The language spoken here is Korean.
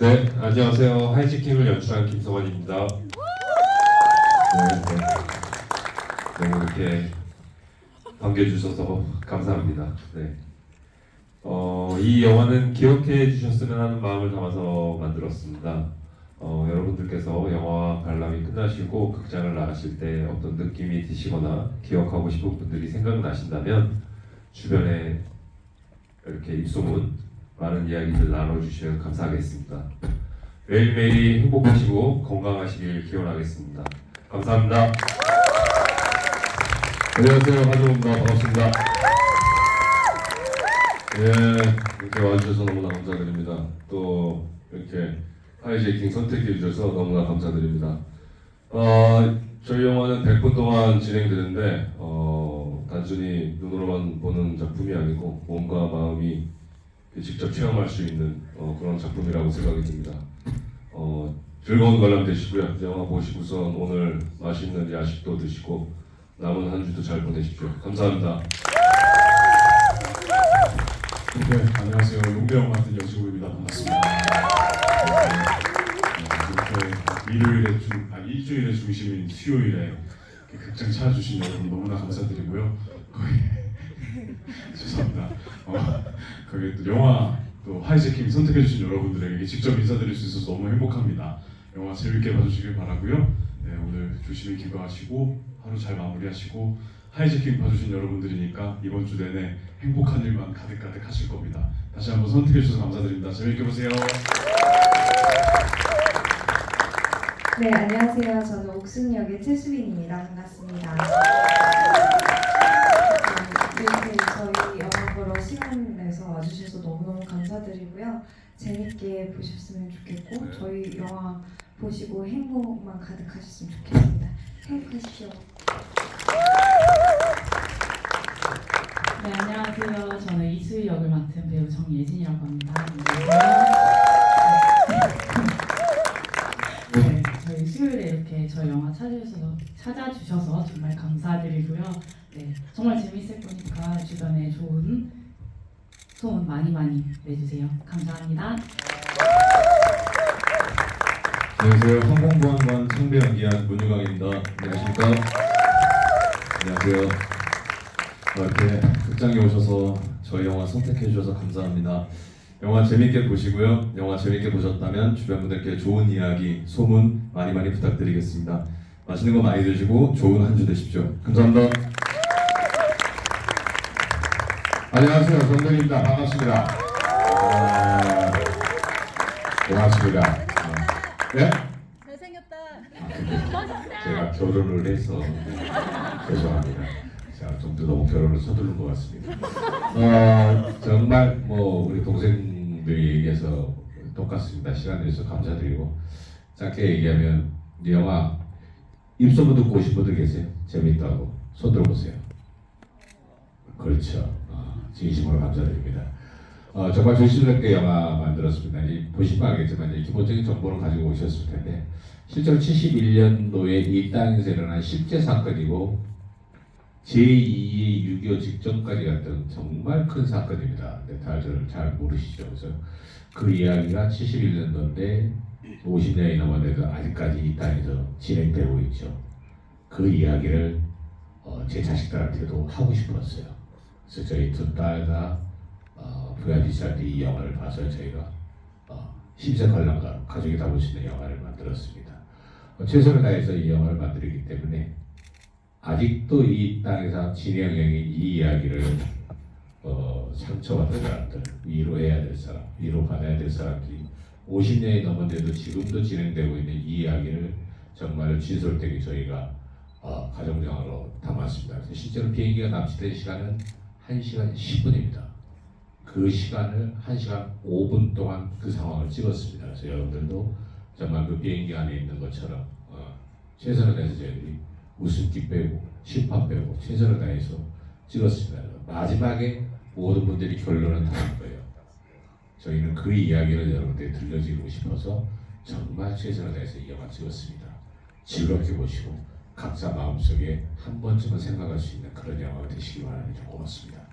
네, 안녕하세요. 하이지킹을 연출한 김성원입니다. 네, 네. 너무 이렇게 반겨주셔서 감사합니다. 네. 어, 이 영화는 기억해 주셨으면 하는 마음을 담아서 만들었습니다. 어, 여러분들께서 영화 관람이 끝나시고 극장을 나가실 때 어떤 느낌이 드시거나 기억하고 싶은 분들이 생각나신다면 주변에 이렇게 입소문 많은 이야기들 나눠주시면 감사하겠습니다. 매일매일이 행복하시고 건강하시길 기원하겠습니다. 감사합니다. 안녕하세요 하정우입니다 반갑습니다 예 이렇게 와주셔서 너무나 감사드립니다 또 이렇게 하이제이킹 선택해 주셔서 너무나 감사드립니다 어, 저희 영화는 100분 동안 진행되는데 어, 단순히 눈으로만 보는 작품이 아니고 몸과 마음이 직접 체험할 수 있는 어, 그런 작품이라고 생각이 듭니다 어, 즐거운 관람 되시고요 영화 보시고서 오늘 맛있는 야식도 드시고 남은 한 주도 잘 보내십시오. 감사합니다. 네, 안녕하세요. 용대영 맡은 여지구입니다. 반갑습니다. 네, 일요일에 중, 아, 일주일의 중심인 수요일에 극장 찾아주신 여러분 너무나 감사드리고요. 거의 죄송합니다. 어, 거기 또 영화 또 하이제킹 선택해주신 여러분들에게 직접 인사드릴 수 있어서 너무 행복합니다. 영화 재밌게 봐주시길 바라고요. 네, 오늘 조심히 귀가하시고 하루 잘 마무리하시고 하이제킹 봐주신 여러분들이니까 이번 주 내내 행복한 일만 가득가득 하실 겁니다. 다시 한번 선택해 주셔서 감사드립니다. 재밌게 보세요. 네, 안녕하세요. 저는 옥순역의 최수빈입니다. 반갑습니다. 음, 이렇게 저희 영화 보러 시간 내서 와주셔서 너무너무 감사드리고요. 재밌게 보셨으면 좋겠고 저희 영화 보시고 행복만 가득하셨으면 좋겠습니다. 행복하십시오. 네, 안녕하세요. 저는 이수희 역을 맡은 배우 정예진이라고 합니다. 안녕하세요. 네, 저희 수요일에 이렇게 저희 영화 찾아주셔서, 찾아주셔서 정말 감사드리고요. 네, 정말 재밌을 거니까 주변에 좋은 소문 많이 많이 내주세요. 감사합니다. 안녕하세요. 항공보안관 상배 연기한 문유광입니다. 안녕하십니까? 안녕하세요. 이렇게 극장에 오셔서 저희 영화 선택해 주셔서 감사합니다. 영화 재밌게 보시고요. 영화 재밌게 보셨다면 주변 분들께 좋은 이야기, 소문 많이 많이 부탁드리겠습니다. 맛있는 거 많이 드시고 좋은 한 주 되십시오. 감사합니다. 안녕하세요. 정동입니다. 반갑습니다. 어, 고맙습니다. 어, 예? 잘생겼다. 제가 결혼을 해서 죄송합니다. 제가 좀더 너무 결혼을 서두른 것 같습니다. 어, 정말 뭐 우리 동생들이 얘기해서 똑같습니다. 시간 내서 감사드리고 짧게 얘기하면 이 영화 입소문 듣고 오신 분들 계세요? 재밌다고 손 들어보세요. 그렇죠. 어, 진심으로 감사드립니다. 어, 정말 조심스럽게 영화 만들었습니다. 이 보시면 알겠지만 기본적인 정보를 가지고 오셨을 텐데 실제로 71년도에 이 땅에서 일어난 실제 사건이고 제2의 6.25 직전까지 갔던 정말 큰 사건입니다. 다들 잘 모르시죠. 그래서 그 이야기가 71년도인데 50년이 넘었는데도 아직까지 이 땅에서 진행되고 있죠. 그 이야기를 어, 제 자식들한테도 하고 싶었어요. 그래서 저희 두 딸과 어, 부야지씨한테 이 영화를 봐서 저희가 어, 심사 관람가 가족이 다 볼 수 있는 영화를 만들었습니다. 어, 최선을 다해서 이 영화를 만들기 때문에 아직도 이 땅에서 진행형이 이 이야기를 어, 상처받은 사람들, 위로해야 될 사람, 위로받아야 될 사람들이 50년이 넘었는데도 지금도 진행되고 있는 이 이야기를 정말 진솔되게 저희가 어, 가정영화로 담았습니다. 실제로 비행기가 납치된 시간은 1시간 10분입니다. 그 시간을 1시간 5분 동안 그 상황을 찍었습니다. 그래서 여러분들도 정말 그 비행기 안에 있는 것처럼 어, 최선을 다해서 저희들이 웃음기 빼고 심판 빼고 최선을 다해서 찍었습니다. 마지막에 모든 분들이 결론은 다른 거예요. 저희는 그 이야기를 여러분들에 들려드리고 싶어서 정말 최선을 다해서 이 영화 찍었습니다. 즐겁게 보시고 각자 마음속에 한 번쯤은 생각할 수 있는 그런 영화가 되시기 바랍니다. 고맙습니다.